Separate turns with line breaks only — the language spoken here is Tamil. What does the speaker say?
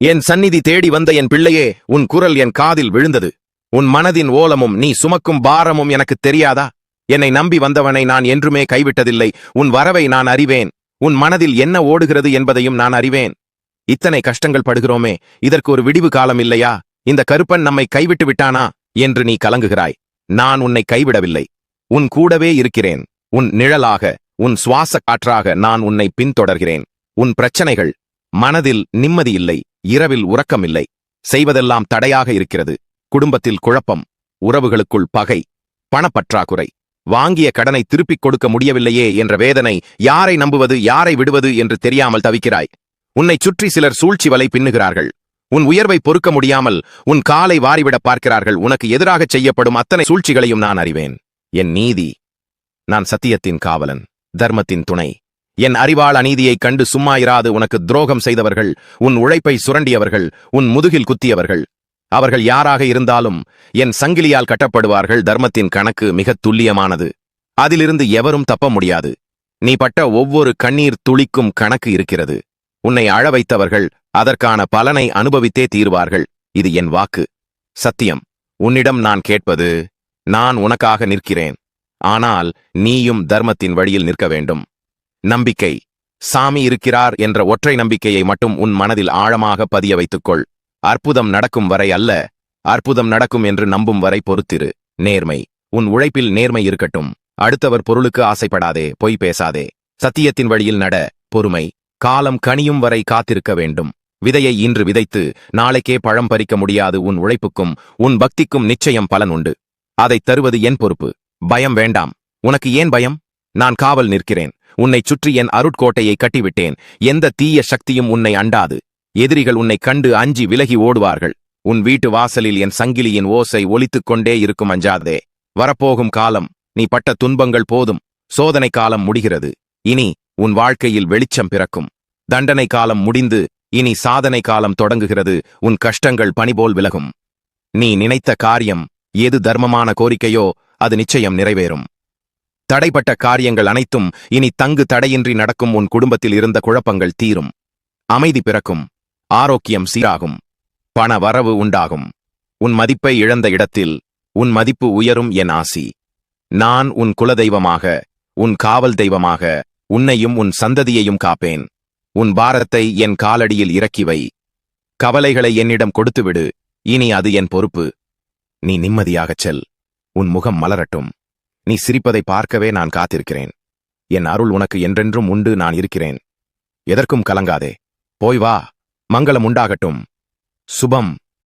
என் சந்நிதி தேடி வந்த என் பிள்ளையே உன் குரல் என் காதில் விழுந்தது. உன் மனதின் ஓலமும் நீ சுமக்கும் பாரமும் எனக்கு தெரியாதா? என்னை நம்பி வந்தவனை நான் என்றுமே கைவிட்டதில்லை. உன் வரவை நான் அறிவேன். உன் மனதில் என்ன ஓடுகிறது என்பதையும் நான் அறிவேன். இத்தனை கஷ்டங்கள் படுகிறோமே இதற்கு ஒரு விடிவு காலம் இல்லையா? இந்த கருப்பன் நம்மை கைவிட்டு விட்டானா என்று நீ கலங்குகிறாய். நான் உன்னை கைவிடவில்லை. உன் கூடவே இருக்கிறேன். உன் நிழலாக உன் சுவாச காற்றாக நான் உன்னை பின்தொடர்கிறேன். உன் பிரச்சனைகள் மனதில் நிம்மதி இல்லை இரவில் உறக்கமில்லை. செய்வதெல்லாம் தடையாக இருக்கிறது. குடும்பத்தில் குழப்பம் உறவுகளுக்குள் பகை பணப்பற்றாக்குறை. வாங்கிய கடனை திருப்பிக் கொடுக்க முடியவில்லையே என்ற வேதனை யாரை நம்புவது யாரை விடுவது என்று தெரியாமல் தவிக்கிறாய். உன்னைச் சுற்றி சிலர் சூழ்ச்சி வலை பின்னுகிறார்கள். உன் உயர்வை பொறுக்க முடியாமல் உன் காலை வாரிவிட பார்க்கிறார்கள். உனக்கு எதிராகச் செய்யப்படும் அத்தனை சூழ்ச்சிகளையும் நான் அறிவேன். என் நீதி நான் சத்தியத்தின் காவலன் தர்மத்தின் துணை. என் அறிவாள் அநீதியைக் கண்டு சும்மா இராது உனக்கு துரோகம் செய்தவர்கள் உன் உழைப்பை சுரண்டியவர்கள் உன் முதுகில் குத்தியவர்கள். அவர்கள் யாராக இருந்தாலும் என் சங்கிலியால் கட்டப்படுவார்கள் தர்மத்தின் கணக்கு மிகத் துல்லியமானது. அதிலிருந்து எவரும் தப்ப முடியாது. நீ பட்ட ஒவ்வொரு கண்ணீர் துளிக்கும் கணக்கு இருக்கிறது. உன்னை அழ வைத்தவர்கள் அதற்கான பலனை அனுபவித்தே தீர்வார்கள். இது என் வாக்கு. சத்தியம். உன்னிடம் நான் கேட்பது நான் உனக்காக நிற்கிறேன். ஆனால் நீயும் தர்மத்தின் வழியில் நிற்க வேண்டும். நம்பிக்கை. சாமி இருக்கிறார் என்ற ஒற்றை நம்பிக்கையை மட்டும் உன் மனதில் ஆழமாக பதிய வைத்துக்கொள். அற்புதம் நடக்கும் வரை அல்ல அற்புதம் நடக்கும் என்று நம்பும் வரை பொறுத்திரு. நேர்மை. உன் உழைப்பில் நேர்மை இருக்கட்டும். அடுத்தவர் பொருளுக்கு ஆசைப்படாதே பொய் பேசாதே. சத்தியத்தின் வழியில் நட பொறுமை. காலம் கனியும் வரை காத்திருக்க வேண்டும். விதையை இன்று விதைத்து நாளைக்கே பழம் பறிக்க முடியாது உன் உழைப்புக்கும் உன் பக்திக்கும் நிச்சயம் பலன் உண்டு. அதைத் தருவது என் பொறுப்பு. பயம் வேண்டாம். உனக்கு ஏன் பயம்? நான் காவல் நிற்கிறேன். உன்னைச் சுற்றி என் அருட்கோட்டையை கட்டிவிட்டேன். எந்த தீய சக்தியும் உன்னை அண்டாது. எதிரிகள் உன்னை கண்டு அஞ்சி விலகி ஓடுவார்கள். உன் வீட்டு வாசலில் என் சங்கிலியின் ஓசை ஒலித்துக் கொண்டே இருக்கும் அஞ்சாதே. வரப்போகும் காலம் நீ பட்ட துன்பங்கள் போதும். சோதனை காலம் முடிகிறது. இனி உன் வாழ்க்கையில் வெளிச்சம் பிறக்கும். தண்டனை காலம் முடிந்து இனி சாதனை காலம் தொடங்குகிறது. உன் கஷ்டங்கள் பணிபோல் விலகும். நீ நினைத்த காரியம் எது தர்மமான கோரிக்கையோ அது நிச்சயம் நிறைவேறும். தடைப்பட்ட காரியங்கள் அனைத்தும் இனி தங்கு தடையின்றி நடக்கும் உன் குடும்பத்தில் இருந்த குழப்பங்கள் தீரும். அமைதி பிறக்கும். ஆரோக்கியம் சீராகும். பண வரவு உண்டாகும். உன் மதிப்பை இழந்த இடத்தில் உன் மதிப்பு உயரும் என் ஆசி. நான் உன் குலதெய்வமாக உன் காவல் தெய்வமாக உன்னையும் உன் சந்ததியையும் காப்பேன். உன் பாரத்தை என் காலடியில் இறக்கி வை. கவலைகளை என்னிடம் கொடுத்துவிடு. இனி அது என் பொறுப்பு. நீ நிம்மதியாகச் செல். உன் முகம் மலரட்டும். நீ சிரிப்பதை பார்க்கவே நான் காத்திருக்கிறேன். என் அருள் உனக்கு என்றென்றும் உண்டு நான் இருக்கிறேன். எதற்கும் கலங்காதே. போய் வா. மங்களம் உண்டாகட்டும். சுபம்.